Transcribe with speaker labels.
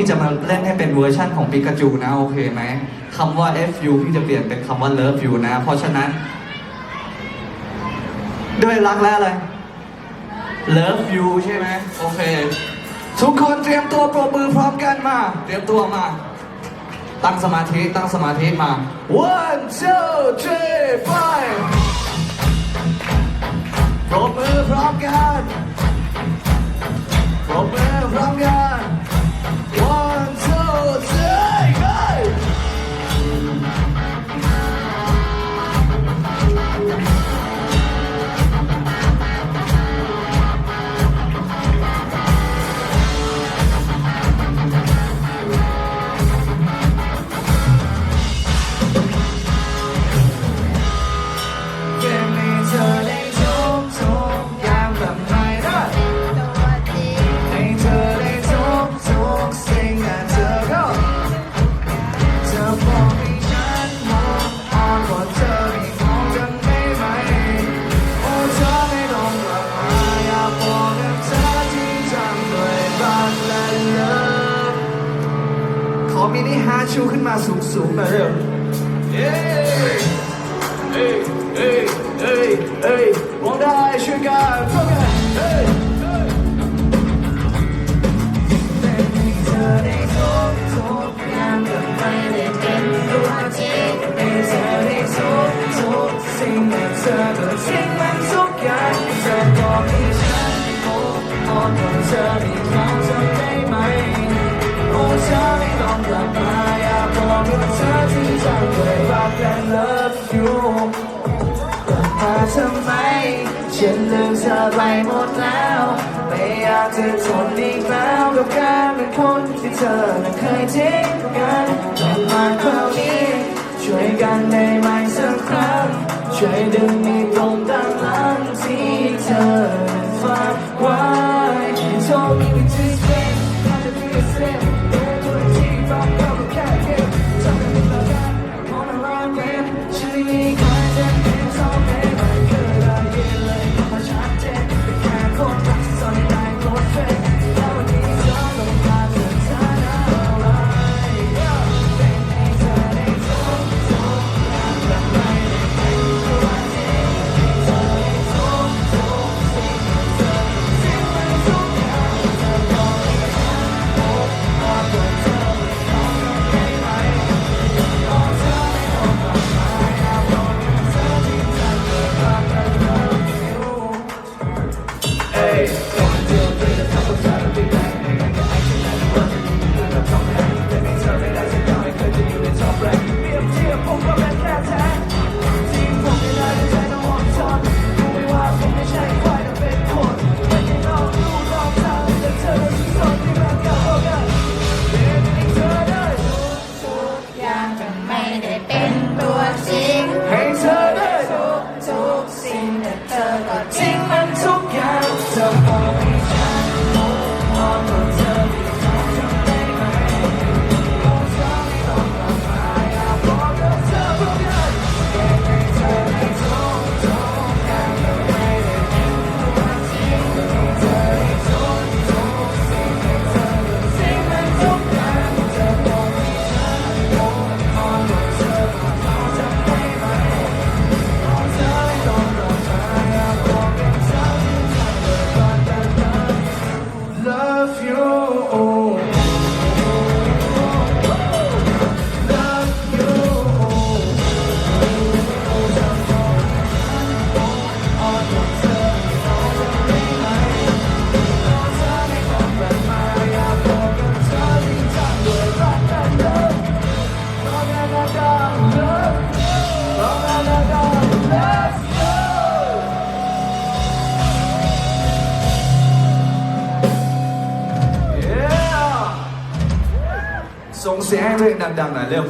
Speaker 1: พี่จะมาเล่นให้เป็นเวอร์ชั่นของปิกาจูนะโอเคไหมคำว่า fu พี่จะเปลี่ยนเป็นคำว่า love you นะ เพราะฉะนั้น ด้วยรักแล้วเลย love you ใช่ไหมโอเค ทุกคนเตรียมตัวปรบมือพร้อมกันมา เตรียมตัวมา ตั้งสมาธิตั้งสมาธิมา one two three five ปรบมือพร้อมกัน มินิฮาชูขึ้นมาสูงสูงหน่อยเร็วเอ้ยเอ้ยเอ้ยเอ้ยมองได้ช่วยกันโฟกัสเอ้ยสิ่งมันเธอก็สิ่งมันทุกอย่างเอให้ฉันพบพบเธอมีความจำได้ไหม ฉันลืมเธอไปหมดแล้ว ไม่อยากจะทนอีกแล้วกับการเป็นคนที่เธอนั้เคยทิ้งกันแต่มาคราวนี้ ช่วยกันได้ไหมสักครั้ง ช่วยดึงมีปมต่างหลังที่เธอนั้ฝากไว้ Told me to swim, gotta be a swim สงเสียงให้ตัวเองดังๆหน่อยเร็ว